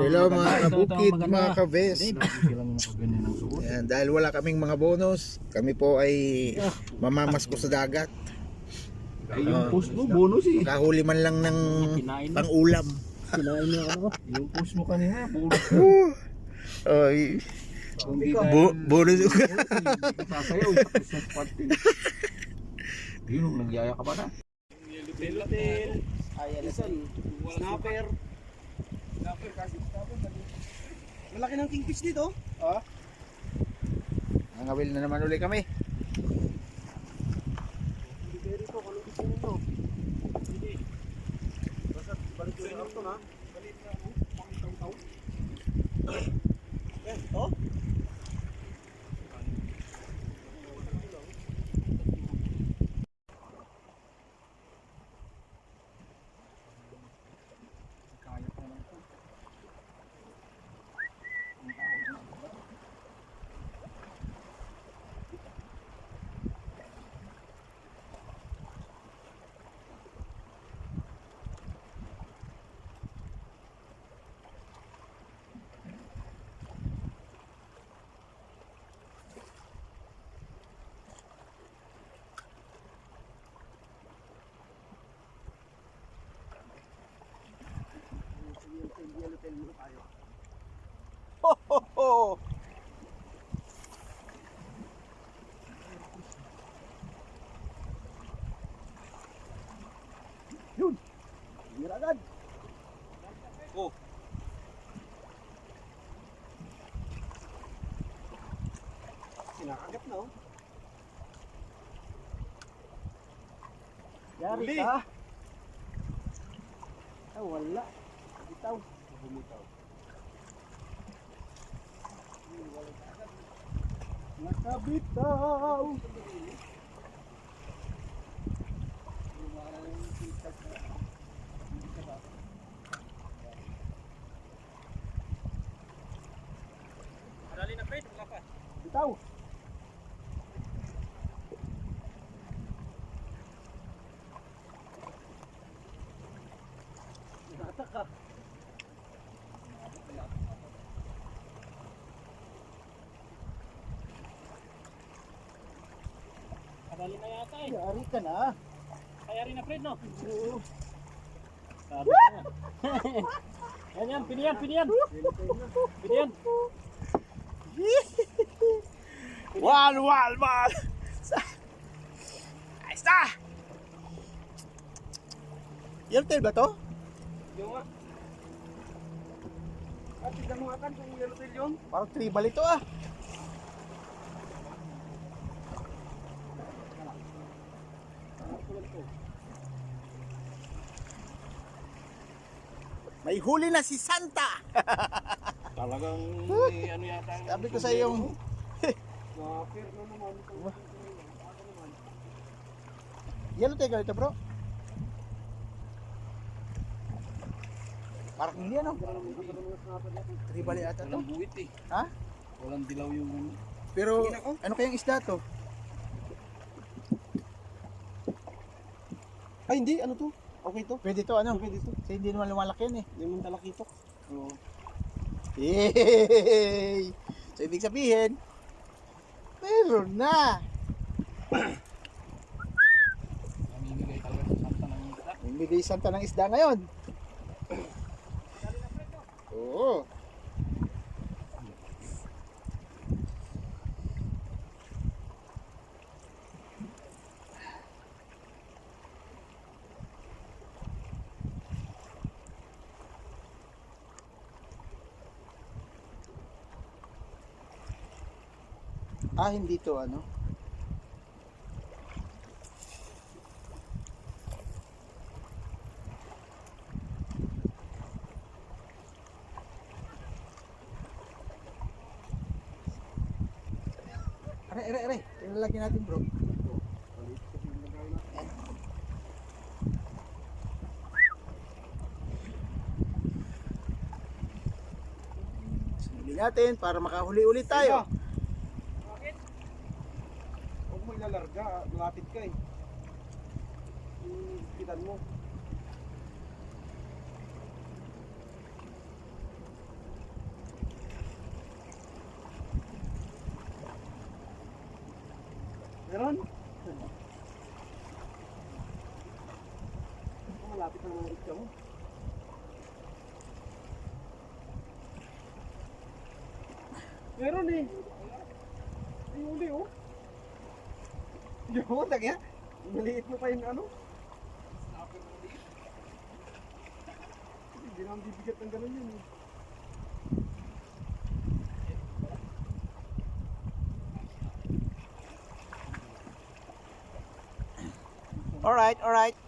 Hello mga kabukid, mga kabes. Yan, dahil wala kaming mga bonus, kami po ay mamamasko sa dagat. Ay, yung post mo, bonus eh. Kahuli man lang ng pang-ulam. Kinain ano ba? Yung post mo kanina, bonus. Ay, bonus. sasayaw party. Yun, nagyaya ka ba na? Hotel, ayan, snapper. Malaki ng kingfish dito. Ah, Nangawil na naman uli kami. hindi kayo rito, kalupit sa nito. Hindi. Basta balik ko yung karton ha. Balik na ako, pangitaw-taw. Yan, oh. Ho, ho, ho. Yun. Tira agad. Oh. Sinakagat na oh. Yari Huli. ka. Ah, wala. Bitaw. Bumitaw. Nakabitaw. Madali na Fred, wala pa. Bitaw. Nata ka. Kadali na yata eh. Yari ka na. Kaya rin na Fred, no? Oo. Sabi ko yan. yan yan, pili yan, pili Wal, wal, wal. Ayos na. Yellowtail ba to? Yung nga. At tignan mo nga kan kung yellowtail yun. Parang tribal ito ah. May huli na si Santa. Talagang may ano yata. Sabi ko sa iyo, Wapir na naman. yellowtail ka ito bro. Parang hindi ano. Tribal yata to. Walang buwit eh. Ha? Walang dilaw yung ano. Pero ano kayang isda to? Ay, hindi. Ano to? Okay to. Pwede to ano? Pwede to. Kasi hindi naman lumalaki yan eh. Hindi mo talakitok. Oo. Yay! So, ibig sabihin, meron na. Namimigay talaga sa santa ng isda. May bigay santa ng isda ngayon. Oo. Ah, hindi to ano. Aray, aray, aray. Ilalagyan natin bro. Sinuli natin para makahuli ulit tayo. Huwag pinalarga, malapit ka eh. Kitan mo. Meron? Oh, malapit na mga itka mo. Meron eh. Ay, uli oh. Yung tagya. Maliit mo pa yung ano. Hindi naman bibigat ng ganun yun eh. Alright, alright.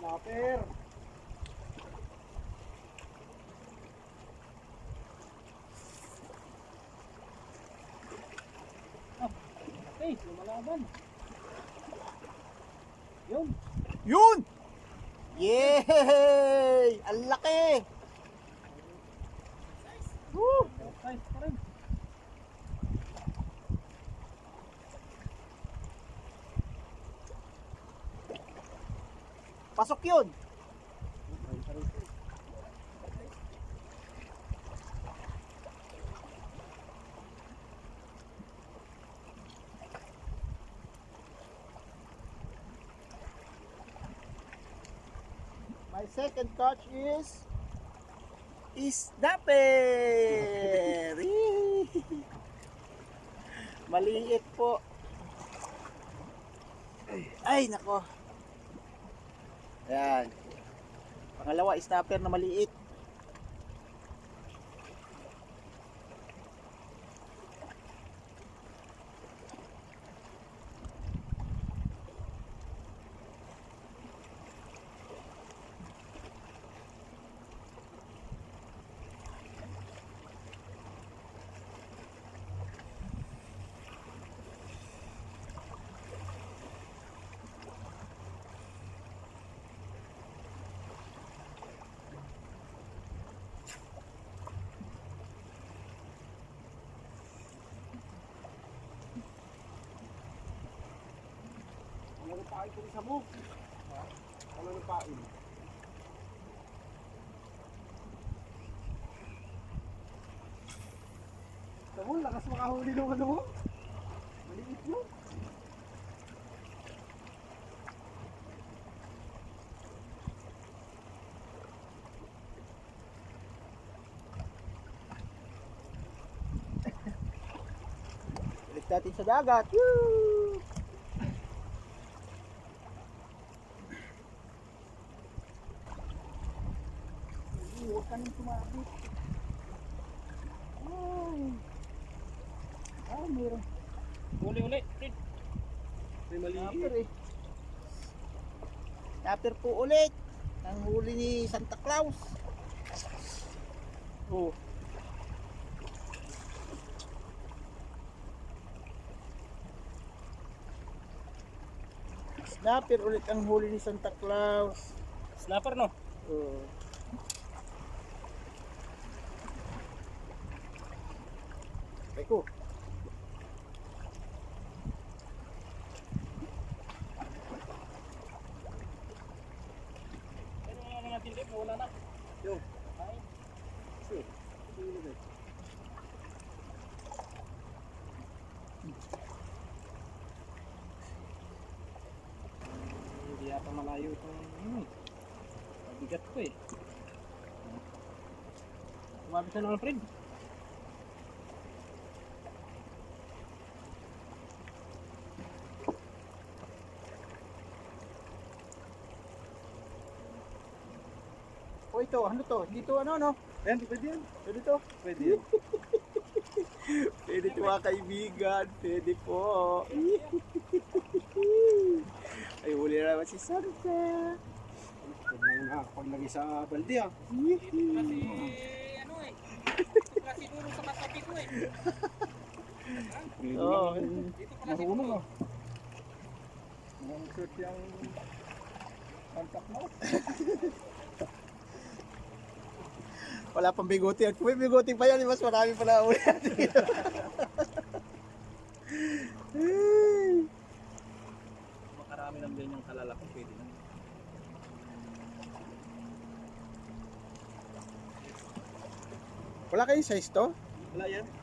Snapper. Lumalaban. Yun. Yun! Yay! Ang laki! Woo! Size pa rin. Pasok yun! Second catch is is snapper! Yee! Maliit po. Ay, nako. Ayan. Pangalawa, snapper na maliit. Ano na pain ko sa mo? Ano na pain? Tamo, lakas makahuli ng ano mo? Maliit mo. Natin sa dagat. Woo! Ay, Huwag ka nang sumabit. Ay. Ah, mayroon. Uli, uli. Fred. May maliit. Eh. Po ulit. Ang huli ni Santa Claus. Oh. Snapper ulit ang huli ni Santa Claus. Snapper no? Oh. Eko. Pero ano natin dito, wala na. Yo. Ay, Hindi yata malayo itong eh. Mabigat ko eh. Tumabit na naman, Fred. Oh ito, ano to? Dito ano no? Ayan, pwede yan. Pwede to? Pwede yan. Pwede to mga kaibigan. Pwede po. Ay, huli na naman si Santa. Huwag na nga ako lagi sa balde ah. Kasi ano eh. Kasi duro sa katabi ko eh. Oo. Dito pala Marunong ah. Mukhang shirt yung contact mo. Wala pang bigote. At kung may bigote pa yan, mas marami pala uli natin. Makarami ng ganyang kalalaki pwede na. Wala kayong size to? Wala yan.